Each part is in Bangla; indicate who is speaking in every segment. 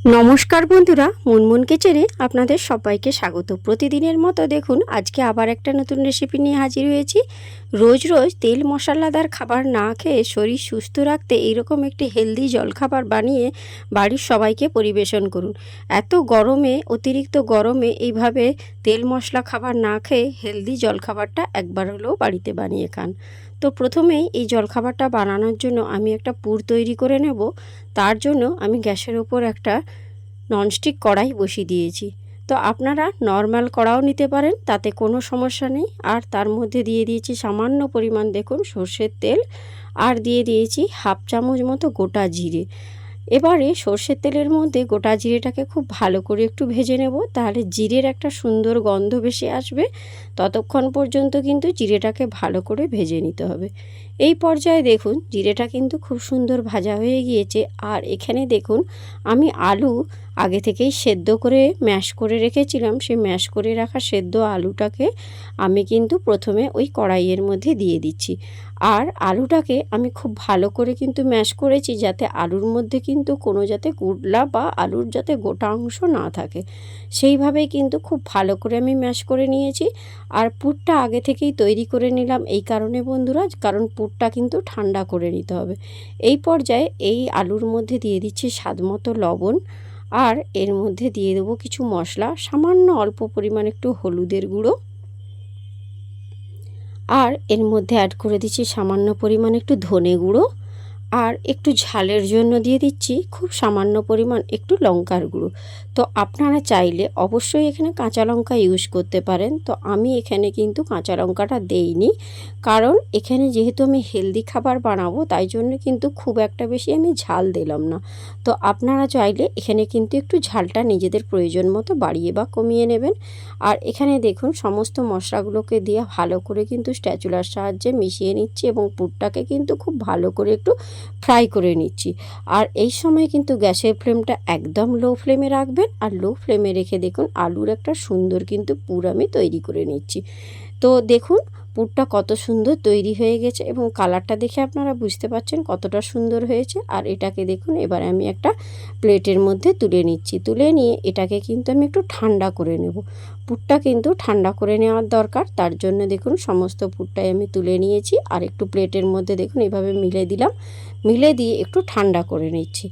Speaker 1: নমস্কার বন্ধুরা মুনমুন কিচেনে আপনাদের সবাইকে স্বাগত। প্রতিদিনের মতো দেখুন, আজকে আবার একটা নতুন রেসিপি নিয়ে হাজির হয়েছি। রোজ রোজ তেল মশলাদার খাবার না খেয়ে শরীর সুস্থ রাখতে এইরকম একটি হেলদি জলখাবার বানিয়ে বাড়ির সবাইকে পরিবেশন করুন। এত গরমে, অতিরিক্ত গরমে এইভাবে তেল মশলা খাবার না খেয়ে হেলদি জলখাবারটা একবার হলেও বাড়িতে বানিয়ে খান। তো প্রথমেই এই জলখাবারটা বানানোর জন্য আমি একটা পুর তৈরি করে নেব। তার জন্য আমি গ্যাসের ওপর একটা ননস্টিক কড়াই বসিয়ে দিয়েছি। তো আপনারা নর্মাল কড়াও নিতে পারেন, তাতে কোনো সমস্যা নেই। আর তার মধ্যে দিয়ে দিয়েছি সামান্য পরিমাণ, দেখুন, সর্ষের তেল। আর দিয়ে দিয়েছি হাফ চামচ মতো গোটা জিরে। এবারে সর্ষের তেলের মধ্যে গোটা জিরেটাকে খুব ভালো করে একটু ভেজে নেব, তাহলে জিরের একটা সুন্দর গন্ধ বেশি আসবে। ততক্ষণ পর্যন্ত কিন্তু জিরেটাকে ভালো করে ভেজে নিতে হবে। এই পর্যায়ে দেখুন, জিরেটা কিন্তু খুব সুন্দর ভাজা হয়ে গিয়েছে। আর এখানে দেখুন, আমি আলু আগে থেকেই সেদ্ধ করে ম্যাশ করে রেখেছিলাম। সেই ম্যাশ করে রাখা সেদ্ধ আলুটাকে আমি কিন্তু প্রথমে ওই কড়াইয়ের মধ্যে দিয়ে দিচ্ছি। আর আলুটাকে আমি খুব ভালো করে কিন্তু ম্যাশ করেছি যাতে আলুর মধ্যে কিন্তু কোনো যাতে গুড়লা বা আলুর যাতে গোটা অংশ না থাকে। সেইভাবেই কিন্তু খুব ভালো করে আমি ম্যাশ করে নিয়েছি। আর পুরটা আগে থেকেই তৈরি করে নিলাম এই কারণে বন্ধুরা, কারণ পুরটা কিন্তু ঠান্ডা করে নিতে হবে। এই পর্যায়ে এই আলুর মধ্যে দিয়ে দিচ্ছি স্বাদ মতো লবণ। আর এর মধ্যে দিয়ে দেবো কিছু মশলা, সামান্য অল্প পরিমাণ একটু হলুদের গুঁড়ো। আর এর মধ্যে অ্যাড করে দিচ্ছি সামান্য পরিমাণ একটু ধনে গুঁড়ো। আর একটু ঝালের জন্য দিয়ে দিচ্ছি খুব সামান্য পরিমাণ একটু লঙ্কার গুঁড়ো। তো আপনারা চাইলে অবশ্যই এখানে কাঁচা লঙ্কা ইউজ করতে পারেন। তো আমি এখানে কিন্তু কাঁচা লঙ্কাটা দেইনি। কারণ এখানে যেহেতু আমি হেলদি খাবার বানাবো, তাই জন্য কিন্তু খুব একটা বেশি আমি ঝাল দিলাম না। তো আপনারা চাইলে এখানে কিন্তু একটু ঝালটা নিজেদের প্রয়োজন মতো বাড়িয়ে বা কমিয়ে নেবেন। আর এখানে দেখুন, সমস্ত মশলাগুলোকে দিয়ে ভালো করে কিন্তু স্ট্যাচুলার সাহায্যে মিশিয়ে নিচ্ছি এবং পুরটাকে কিন্তু খুব ভালো করে একটু ফ্রাই করে নিচ্ছি। আর এই সময় কিন্তু গ্যাসের ফ্লেমটা একদম লো ফ্লেমে রাখবেন আর লো ফ্লেমে রেখে দেখুন আলুর একটা সুন্দর কিন্তু পুর আমি তৈরি করে নিচ্ছি। তো দেখুন পুরটা কত সুন্দর তৈরি হয়ে গেছে এবং কালারটা দেখে আপনারা বুঝতে পারছেন কতটা সুন্দর হয়েছে। আর এটাকে দেখুন এবার আমি একটা প্লেটের মধ্যে তুলে নিচ্ছি। তুলে নিয়ে এটাকে কিন্তু আমি একটু ঠান্ডা করে নেব। পুরটা কিন্তু ঠান্ডা করে নেওয়ার দরকার, তার জন্য দেখুন সমস্ত পুরটাই আমি তুলে নিয়েছি। আর একটু প্লেটের মধ্যে দেখুন এভাবে মিলে দিলাম। মিলে দিয়ে একটু ঠান্ডা করে নিচ্ছি।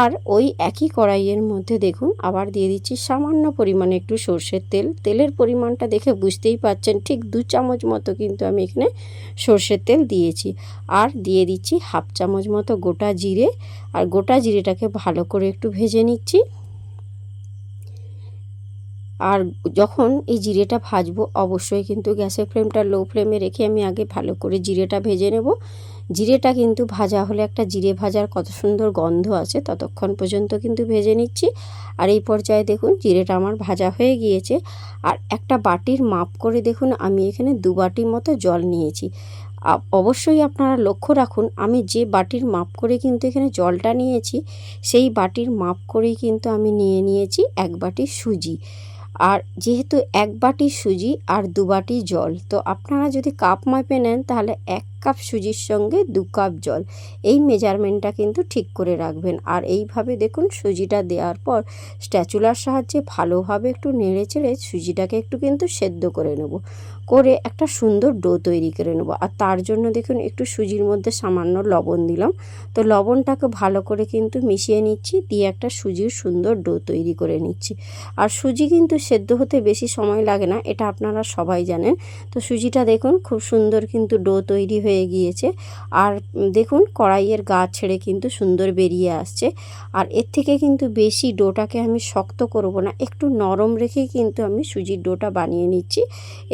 Speaker 1: আর ওই একই কড়াইয়ের মধ্যে দেখুন, আবার দিয়ে দিচ্ছি সামান্য পরিমাণে একটু সর্ষের তেল। তেলের পরিমাণটা দেখে বুঝতেই পাচ্ছেন, ঠিক দু চামচ মতো কিন্তু আমি এখানে সর্ষের তেল দিয়েছি। আর দিয়ে দিচ্ছি হাফ চামচ মতো গোটা জিরে। আর গোটা জিরেটাকে ভালো করে একটু ভেজে নিচ্ছি। আর যখন এই জিরেটা ভাজবো, অবশ্যই কিন্তু গ্যাসের ফ্লেমটা লো ফ্লেমে রেখে আমি আগে ভালো করে জিরেটা ভেজে নেব। জিরেটা কিন্তু ভাজা, হলে একটা জিরে ভাজার কত সুন্দর গন্ধ আছে, ততক্ষণ পর্যন্ত কিন্তু ভেজে নিচ্ছি। আর এই পর্যায়ে দেখুন, জিরেটা আমার ভাজা হয়ে গিয়েছে। আর একটা বাটির মাপ করে দেখুন, আমি এখানে দু বাটির মতো জল নিয়েছি। অবশ্যই আপনারা লক্ষ্য রাখুন, আমি যে বাটির মাপ করে কিন্তু এখানে জলটা নিয়েছি, সেই বাটির মাপ করেই কিন্তু আমি নিয়ে নিয়েছি এক বাটি সুজি। আর যেহেতু এক বাটি সুজি আর দু বাটি জল, তো আপনারা যদি কাপ মাপে নেন তাহলে এক কাপ সুজির সঙ্গে দু কাপ জল। এই মেজারমেন্টটা কিন্তু ঠিক করে রাখবেন। আর এইভাবে দেখুন সুজিটা দেওয়ার পর স্ট্যাচুলার সাহায্যে ভালোভাবে একটু নেড়ে চেড়ে সুজিটাকে একটু কিন্তু সেদ্ধ করে নেব। করে একটা সুন্দর ডো তৈরি করে নেব। আর তার জন্য দেখুন, একটু সুজির মধ্যে সামান্য লবণ দিলাম। তো লবণটাকে ভালো করে কিন্তু মিশিয়ে নিচ্ছি, দিয়ে একটা সুজির সুন্দর ডো তৈরি করে নিচ্ছি। আর সুজি কিন্তু সেদ্ধ হতে বেশি সময় লাগে না, এটা আপনারা সবাই জানেন। তো সুজিটা দেখুন, খুব সুন্দর কিন্তু ডো তৈরি হয়ে গিয়েছে। আর দেখুন, কড়াইয়ের গা ছেড়ে কিন্তু সুন্দর বেরিয়ে আসছে। আর এর থেকে কিন্তু বেশি ডোটাকে আমি শক্ত করব না, একটু নরম রেখে কিন্তু আমি সুজির ডোটা বানিয়ে নিচ্ছি।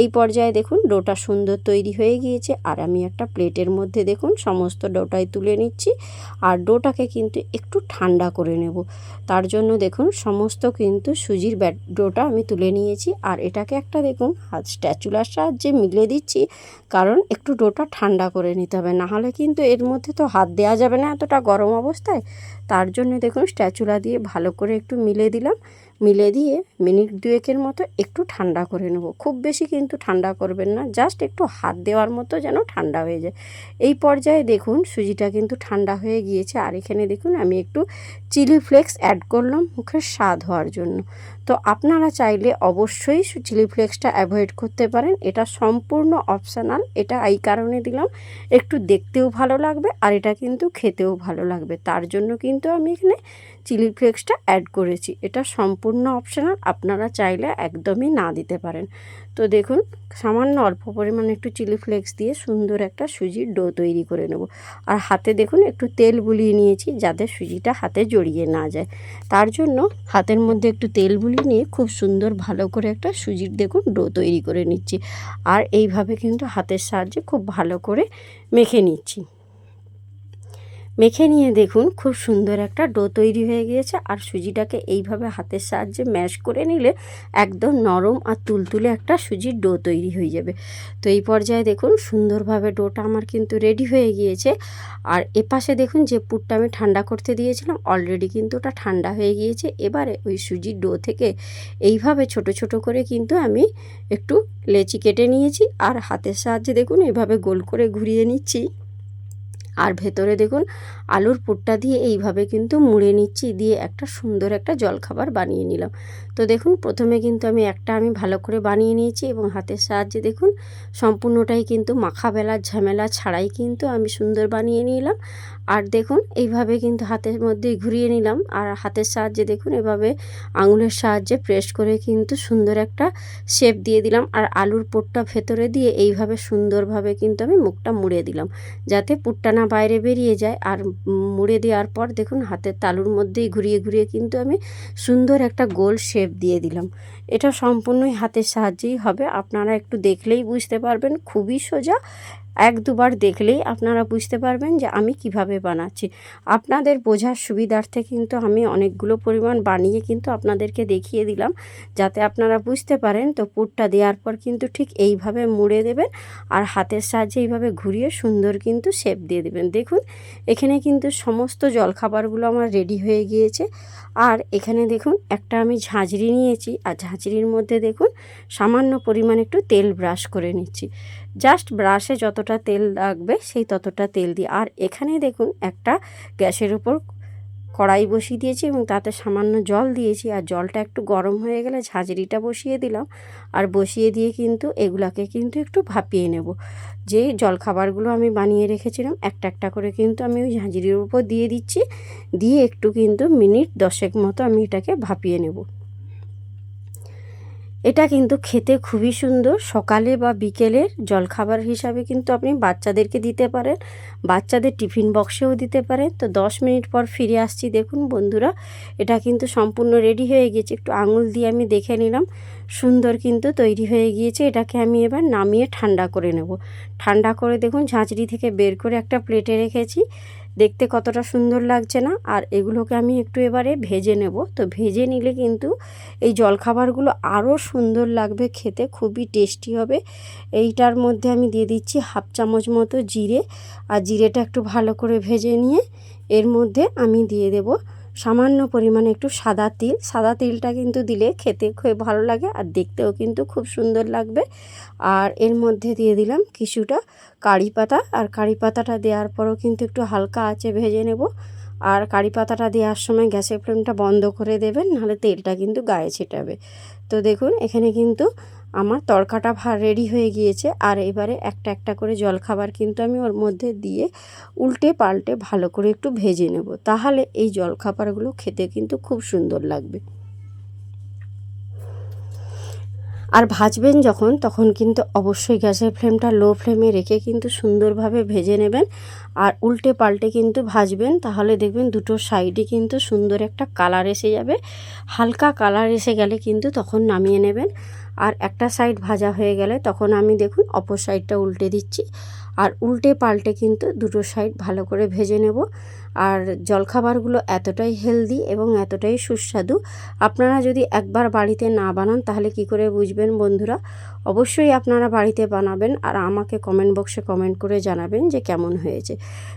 Speaker 1: এই পর্যায়ে দেখুন, ডোটা সুন্দর তৈরি হয়ে গিয়েছে। আর আমি একটা প্লেটের মধ্যে দেখুন, সমস্ত ডোটাই তুলে নিচ্ছি। আর ডোটাকে কিন্তু একটু ঠান্ডা করে নেব। তার জন্য দেখুন, সমস্ত কিন্তু সুজির ব্যাট, ডোটা আমি তুলে নিয়েছি। আর এটাকে একটা দেখুন, হাত স্ট্যাচুলার সাহায্যে মিলে দিচ্ছি। কারণ একটু ডোটা ঠান্ডা করে নিতে হবে। নাহলে কিন্তু এর মধ্যে তো হাত দেওয়া যাবে না এতটা গরম অবস্থায়। তার জন্য দেখুন, স্ট্যাচুলা দিয়ে ভালো করে একটু মিলে দিলাম। মিলে দিয়ে মিনিট দুয়েকের মতো একটু ঠান্ডা করে নেব। খুব বেশি কিন্তু ঠান্ডা করবেন না, জাস্ট একটু হাত দেওয়ার মতো যেন ঠান্ডা হয়ে যায়। এই পর্যায়ে দেখুন সুজিটা কিন্তু ঠান্ডা হয়ে গিয়েছে। আর এখানে দেখুন আমি একটু চিলি ফ্লেক্স অ্যাড করলাম মুখের স্বাদ হওয়ার জন্য। তো আপনারা চাইলে অবশ্যই চিলি ফ্লেক্সটা অ্যাভয়েড করতে পারেন। এটা সম্পূর্ণ অপশানাল এটা এই কারণে দিলাম। একটু দেখতেও ভালো লাগবে আর এটা কিন্তু খেতেও ভালো লাগবে। তার জন্য কিন্তু আমি এখানে চিলি ফ্লেক্সটা অ্যাড করেছি। এটা সম্পূর্ণ অপশানাল আপনারা চাইলে একদমই না দিতে পারেন। তো দেখুন, সামান্য অল্প পরিমাণে একটু চিলি ফ্লেক্স দিয়ে সুন্দর একটা সুজির ডো তৈরি করে নেব। আর হাতে দেখুন, একটু তেল বুলিয়ে নিয়েছি যাতে সুজিটা হাতে জড়িয়ে না যায়। তার জন্য হাতের মধ্যে একটু তেল বুলিয়ে নিয়ে খুব সুন্দর ভালো করে একটা সুজির দেখুন ডো তৈরি করে নিচ্ছি। আর এইভাবে কিন্তু হাতের সাহায্যে খুব ভালো করে মেখে নিচ্ছি। মেখে নিয়ে দেখুন, খুব সুন্দর একটা ডো তৈরি হয়ে গিয়েছে। আর সুজিটাকে এইভাবে হাতের সাহায্যে ম্যাশ করে নিলে একদম নরম আর তুলতুলে একটা সুজির ডো তৈরি হয়ে যাবে। তো এই পর্যায়ে দেখুন, সুন্দরভাবে ডোটা আমার কিন্তু রেডি হয়ে গিয়েছে। আর এপাশে দেখুন, যে পুরটা আমি ঠান্ডা করতে দিয়েছিলাম, অলরেডি কিন্তু ওটা ঠান্ডা হয়ে গিয়েছে। এবারে ওই সুজির ডো থেকে এইভাবে ছোট ছোট করে কিন্তু আমি একটু লেচি কেটে নিয়েছি। আর হাতের সাহায্যে দেখুন, এভাবে গোল করে ঘুরিয়ে নিচ্ছি। আর ভেতরে দেখুন আলুর পুরটা দিয়ে এইভাবে কিন্তু মুড়ে নিচ্ছি, দিয়ে একটা সুন্দর একটা জলখাবার বানিয়ে নিলাম। তো দেখুন, প্রথমে কিন্তু আমি একটা আমি ভালো করে বানিয়ে নিয়েছি এবং হাতের সাহায্যে দেখুন, সম্পূর্ণটাই কিন্তু মাখা বেলার ঝামেলা ছাড়াই কিন্তু আমি সুন্দর বানিয়ে নিলাম। আর দেখুন, এইভাবে কিন্তু হাতের মধ্যেই ঘুরিয়ে নিলাম। আর হাতের সাহায্যে দেখুন, এভাবে আঙুলের সাহায্যে প্রেস করে কিন্তু সুন্দর একটা শেপ দিয়ে দিলাম। আর আলুর পুরটা ভেতরে দিয়ে এইভাবে সুন্দরভাবে কিন্তু আমি মুখটা মুড়ে দিলাম, যাতে পুরটা না বাইরে বেরিয়ে যায়। আর মুড়ে দেওয়ার পর দেখুন হাতের তালুর মধ্যেই ঘুরিয়ে ঘুরিয়ে কিন্তু আমি সুন্দর একটা গোল শেপ দিয়ে দিলাম। এটা সম্পূর্ণই হাতের সাহায্যেই হবে। আপনারা একটু দেখলেই বুঝতে পারবেন। খুবই সোজা এক দুবার দেখলেই আপনারা বুঝতে পারবেন যে আমি কীভাবে বানাচ্ছি। আপনাদের বোঝার সুবিধার্থে কিন্তু আমি অনেকগুলো পরিমাণ বানিয়ে কিন্তু আপনাদেরকে দেখিয়ে দিলাম, যাতে আপনারা বুঝতে পারেন। তো পুরটা দেওয়ার পর কিন্তু ঠিক এইভাবে মুড়ে দেবেন আর হাতের সাহায্যে এইভাবে ঘুরিয়ে সুন্দর কিন্তু শেপ দিয়ে দেবেন। দেখুন, এখানে কিন্তু সমস্ত জলখাবারগুলো আমার রেডি হয়ে গিয়েছে। আর এখানে দেখুন, একটা আমি ঝাঁঝরি নিয়েছি। আর ঝাঁঝরির মধ্যে দেখুন, সামান্য পরিমাণ একটু তেল ব্রাশ করে নিচ্ছি। জাস্ট ব্রাশে যতটা তেল লাগবে সেই ততটা তেল দিই আর এখানে দেখুন, একটা গ্যাসের উপর কড়াই বসিয়ে দিয়েছি এবং তাতে সামান্য জল দিয়েছি। আর জলটা একটু গরম হয়ে গেলে ঝাঁঝরিটা বসিয়ে দিলাম। আর বসিয়ে দিয়ে কিন্তু এগুলাকে কিন্তু একটু ভাপিয়ে নেব। যে জলখাবারগুলো আমি বানিয়ে রেখেছিলাম, একটা একটা করে কিন্তু আমি ওই ঝাঁঝরির উপর দিয়ে দিচ্ছি। দিয়ে একটু কিন্তু মিনিট দশেক মতো আমি এটাকে ভাপিয়ে নেব। এটা কিন্তু খেতে খুবই সুন্দর। সকালে বা বিকেলের জলখাবার হিসাবে কিন্তু আপনি বাচ্চাদেরকে দিতে পারেন, বাচ্চাদের টিফিন বক্সেও দিতে পারেন। তো দশ মিনিট পর ফিরে আসছি, দেখুন বন্ধুরা, এটা কিন্তু সম্পূর্ণ রেডি হয়ে গিয়েছে। একটু আঙুল দিয়ে আমি দেখে নিলাম, সুন্দর কিন্তু তৈরি হয়ে গিয়েছে। এটাকে আমি এবার নামিয়ে ঠান্ডা করে নেব। ঠান্ডা করে দেখুন, ঝাঁঝরি থেকে বের করে একটা প্লেটে রেখেছি। দেখতে কতটা সুন্দর লাগছে না? আর এগুলোকে আমি একটু এবারে ভেজে নেব। তো ভেজে নিলে কিন্তু এই জলখাবারগুলো আরও সুন্দর লাগবে খেতে, খুবই টেস্টি হবে। এইটার মধ্যে আমি দিয়ে দিচ্ছি হাফ চামচ মতো জিরে। আর জিরেটা একটু ভালো করে ভেজে নিয়ে এর মধ্যে আমি দিয়ে দেবো সামান্য পরিমাণে একটু সাদা তিল। সাদা তিলটা কিন্তু দিলে খেতে খুব ভালো লাগে আর দেখতেও কিন্তু খুব সুন্দর লাগবে। আর এর মধ্যে দিয়ে দিলাম কিছুটা কারি পাতা। আর কারি পাতাটা দেওয়ার পরও কিন্তু একটু হালকা আঁচে ভেজে নেব। আর কারি পাতাটা দেওয়ার সময় গ্যাসের ফ্লেমটা বন্ধ করে দেবেন, নাহলে তেলটা কিন্তু গায়ে ছিটাবে। তো দেখুন, এখানে কিন্তু আমার তড়কাটা ভা রেডি হয়ে গিয়েছে। আর এবারে একটা একটা করে জলখাবার কিন্তু আমি ওর মধ্যে দিয়ে উল্টে পাল্টে ভালো করে একটু ভেজে নেব। তাহলে এই জলখাবারগুলো খেতে কিন্তু খুব সুন্দর লাগবে। আর ভাজবেন যখন, তখন কিন্তু অবশ্যই গ্যাসের ফ্লেমটা লো ফ্লেমে রেখে কিন্তু সুন্দরভাবে ভেজে নেবেন। আর উল্টে পাল্টে কিন্তু ভাজবেন, তাহলে দেখবেন দুটো সাইডে কিন্তু সুন্দর একটা কালার এসে যাবে। হালকা কালার এসে গেলে কিন্তু তখন নামিয়ে নেবেন। আর একটা সাইড ভাজা হয়ে গেলে তখন আমি দেখুন অপর সাইডটা উল্টে দিচ্ছি। আর উল্টে পাল্টে কিন্তু দুটো সাইড ভালো করে ভেজে নেব। আর জলখাবারগুলো এতটাই হেলদি এবং এতটাই সুস্বাদু। আপনারা যদি একবার বাড়িতে না বানান, তাহলে কি করে বুঝবেন বন্ধুরা? অবশ্যই আপনারা বাড়িতে বানাবেন আর আমাকে কমেন্ট বক্সে কমেন্ট করে জানাবেন যে কেমন হয়েছে।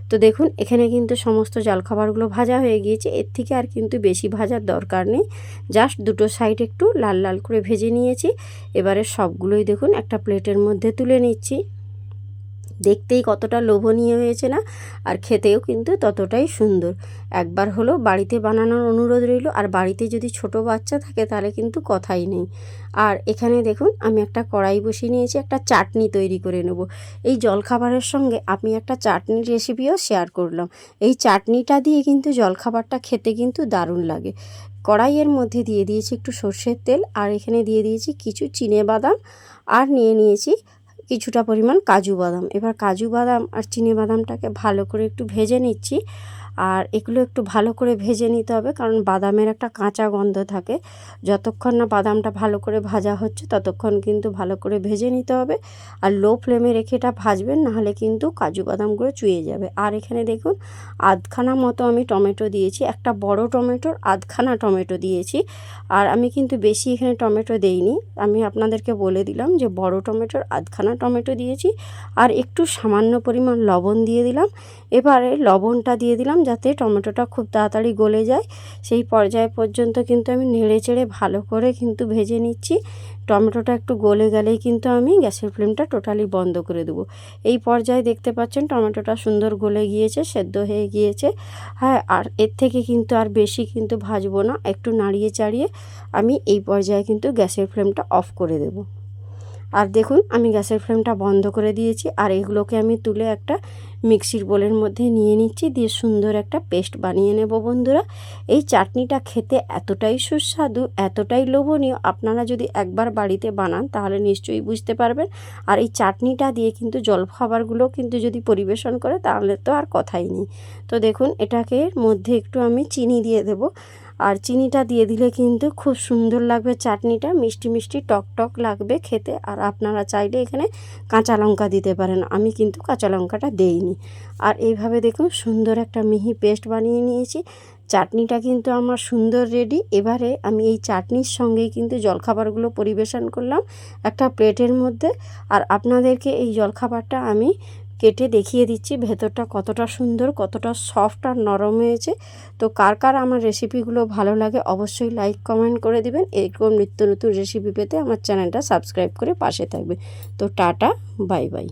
Speaker 1: তো দেখুন, এখানে কিন্তু সমস্ত জলখাবারগুলো ভাজা হয়ে গিয়েছে। এর থেকে আর কিন্তু বেশি ভাজার দরকার নেই। জাস্ট দুটো সাইড একটু লাল লাল করে ভেজে নিয়েছি। এবারে সবগুলোই দেখুন, একটা প্লেটের মধ্যে তুলে নিচ্ছি। দেখতেই কতটা লোভনীয় হয়েছে না? আর খেতেও কিন্তু ততটাই সুন্দর। একবার হলো বাড়িতে বানানোর অনুরোধ রইল, আর বাড়িতে যদি ছোট বাচ্চা থাকে তাহলে কিন্তু কথাই নেই। আর এখানে দেখুন, আমি একটা কড়াই বসিয়ে নিয়েছি, একটা চাটনি তৈরি করে নেব। এই জলখাবারের সঙ্গে আমি একটা চাটনির রেসিপিও শেয়ার করলাম। এই চাটনিটা দিয়ে কিন্তু জলখাবারটা খেতে কিন্তু দারুণ লাগে। কড়াইয়ের মধ্যে দিয়ে দিয়েছি একটু সর্ষের তেল, আর এখানে দিয়ে দিয়েছি কিছু চিনে বাদাম, আর নিয়ে নিয়েছি কিছুটা পরিমাণ কাজু বাদাম। এবার কাজু বাদাম আর চিনি বাদামটাকে ভালো করে একটু ভেজে নিচ্ছি। আর এগুলো একটু ভালো করে ভেজে নিতে হবে, কারণ বাদামের একটা কাঁচা গন্ধ থাকে। যতক্ষণ না বাদামটা ভালো করে ভাজা হচ্ছে, ততক্ষণ কিন্তু ভালো করে ভেজে নিতে হবে। আর লো ফ্লেমে রেখে এটা ভাজবেন, নাহলে কিন্তু কাজু বাদামগুলো চুয়ে যাবে। আর এখানে দেখুন, আধখানা মতো আমি টমেটো দিয়েছি, একটা বড় টমেটোর আধখানা টমেটো দিয়েছি। আর আমি কিন্তু বেশি এখানে টমেটো দেইনি, আমি আপনাদেরকে বলে দিলাম যে বড় টমেটোর আধখানা টমেটো দিয়েছি। আর একটু সামান্য পরিমাণ লবণ দিয়ে দিলাম। এবারে লবণটা দিয়ে দিলাম যাতে টমেটোটা খুব তাড়াতাড়ি গলে যায়। সেই পর্যায় পর্যন্ত কিন্তু আমি নেড়ে চেড়ে ভালো করে কিন্তু ভেজে নিচ্ছি। টমেটোটা একটু গলে গেলেই কিন্তু আমি গ্যাসের ফ্লেমটা টোটালি বন্ধ করে দেবো। এই পর্যায়ে দেখতে পাচ্ছেন টমেটোটা সুন্দর গলে গিয়েছে, সেদ্ধ হয়ে গিয়েছে। হ্যাঁ আর এর থেকে কিন্তু আর বেশি কিন্তু ভাজবো না, একটু নাড়িয়ে চাড়িয়ে আমি এই পর্যায়ে কিন্তু গ্যাসের ফ্লেমটা অফ করে দেবো। আর দেখুন, আমি গ্যাসের ফ্লেমটা বন্ধ করে দিয়েছি। আর এগুলোকে আমি তুলে একটা মিক্সির বোলের মধ্যে নিয়ে নিচ্ছি, দিয়ে সুন্দর একটা পেস্ট বানিয়ে নেব বন্ধুরা। এই চাটনিটা খেতে এতটাই সুস্বাদু, এতটাই লোভনীয়। আপনারা যদি একবার বাড়িতে বানান, তাহলে নিশ্চয়ই বুঝতে পারবেন। আর এই চাটনিটা দিয়ে কিন্তু জলখাবারগুলো কিন্তু যদি পরিবেশন করে, তাহলে তো আর কথাই নেই। তো দেখুন, এটাকে মধ্যে একটু আমি চিনি দিয়ে দেবো। আর চিনিটা দিয়ে দিলে কিন্তু খুব সুন্দর লাগবে চাটনিটা। মিষ্টি মিষ্টি টক টক লাগবে খেতে। আর আপনারা চাইলে এখানে কাঁচা লঙ্কা দিতে পারেন। আমি কিন্তু কাঁচা লঙ্কাটা দেইনি। আর এইভাবে দেখুন সুন্দর একটা মিহি পেস্ট বানিয়ে নিয়েছি। চাটনিটা কিন্তু আমার সুন্দর রেডি। এবারে আমি এই চাটনির সঙ্গেই কিন্তু জলখাবারগুলো পরিবেশন করলাম একটা প্লেটের মধ্যে। আর আপনাদেরকে এই জলখাবারটা আমি কেটে দেখিয়ে দিচ্ছি ভেতরটা কতটা সুন্দর, কতটা সফট আর নরম হয়েছে। তো কার কার আমার রেসিপিগুলো ভালো লাগে অবশ্যই লাইক কমেন্ট করে দেবেন। এরকম নিত্য নতুন রেসিপি পেতে আমার চ্যানেলটা সাবস্ক্রাইব করে পাশে থাকবে তো টাটা বাই বাই